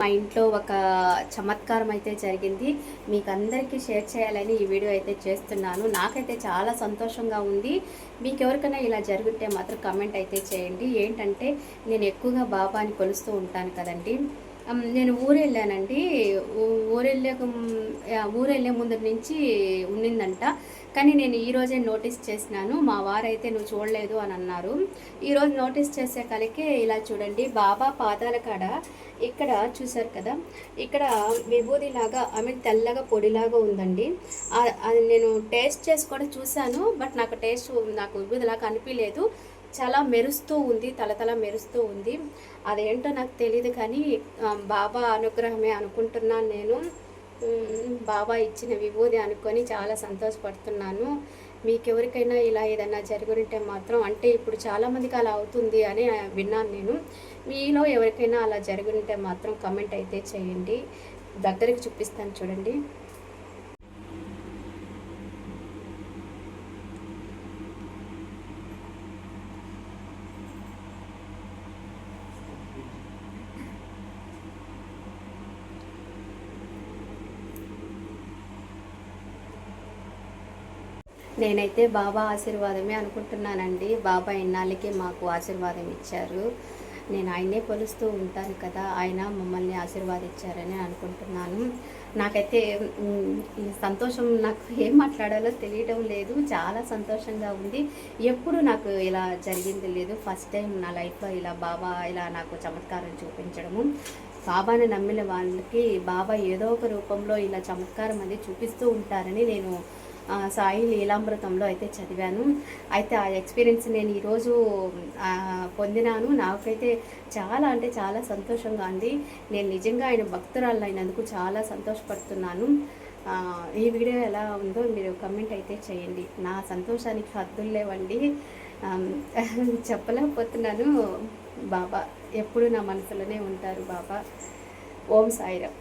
మా ఇంట్లో ఒక చమత్కారం అయితే జరిగింది. మీకు అందరికీ షేర్ చేయాలని ఈ వీడియో అయితే చేస్తున్నాను. నాకైతే చాలా సంతోషంగా ఉంది. మీకు ఎవరికైనా ఇలా జరుగుంటే మాత్రం కమెంట్ అయితే చేయండి. ఏంటంటే నేను ఎక్కువగా బాబాని కొలుస్తూ ఉంటాను కదండి. నేను ఊరు వెళ్ళానండి ఊరెళ్ళే ఊరు ముందు నుంచి ఉండిందంట కానీ నేను ఈరోజే నోటీస్ చేసినాను. మా వారైతే నువ్వు చూడలేదు అని అన్నారు. ఈరోజు నోటీస్ చేసే కలికే ఇలా చూడండి. బాబా పాదాల కాడ ఇక్కడ చూసారు కదా? ఇక్కడ విభూదిలాగా ఐ మీన్ తెల్లగా పొడిలాగా ఉందండి. అది నేను టేస్ట్ చేసి కూడా చూశాను. బట్ నాకు టేస్ట్ నాకు విభూదిలాగా అనిపించలేదు చాలా మెరుస్తూ ఉంది తలతల మెరుస్తూ ఉంది. అదేంటో నాకు తెలియదు కానీ బాబా అనుగ్రహమే అనుకుంటున్నాను నేను. బాబా ఇచ్చిన విభూది అనుకొని చాలా సంతోషపడుతున్నాను. మీకెవరికైనా ఇలా ఏదైనా జరుగుంటే మాత్రం అంటే ఇప్పుడు చాలామందికి అలా అవుతుంది అని విన్నాను నేను. మీలో ఎవరికైనా అలా జరుగుంటే మాత్రం కమెంట్ అయితే చేయండి. దగ్గరికి చూపిస్తాను చూడండి. నేనైతే బాబా ఆశీర్వాదమే అనుకుంటున్నానండి. బాబా ఇన్నాళ్ళకి మాకు ఆశీర్వాదం ఇచ్చారు. నేను ఆయనే కొలుస్తూ ఉంటాను కదా ఆయన మమ్మల్ని ఆశీర్వాదించారని అనుకుంటున్నాను. నాకైతే సంతోషం నాకు ఏం మాట్లాడాలో తెలియడం లేదు. చాలా సంతోషంగా ఉంది. ఎప్పుడు నాకు ఇలా జరిగింది లేదు. ఫస్ట్ టైం నా లైఫ్లో ఇలా బాబా ఇలా నాకు చమత్కారం చూపించడము. బాబాని నమ్మిన వాళ్ళకి బాబా ఏదో ఒక రూపంలో ఇలా చమత్కారం అది చూపిస్తూ ఉంటారని నేను సాయి లీలామృతంలో అయితే చదివాను. అయితే ఆ ఎక్స్పీరియన్స్ నేను ఈరోజు పొందినాను. నాకైతే చాలా అంటే చాలా సంతోషంగా ఉంది. నేను నిజంగా ఆయన భక్తురాలు అయినందుకు చాలా సంతోషపడుతున్నాను. ఈ వీడియో ఎలా ఉందో మీరు కమెంట్ అయితే చేయండి. నా సంతోషానికి హద్దులు లేవండి. చెప్పలేకపోతున్నాను. బాబా ఎప్పుడు నా మనసులోనే ఉంటారు బాబా. ఓం సాయిరామ్.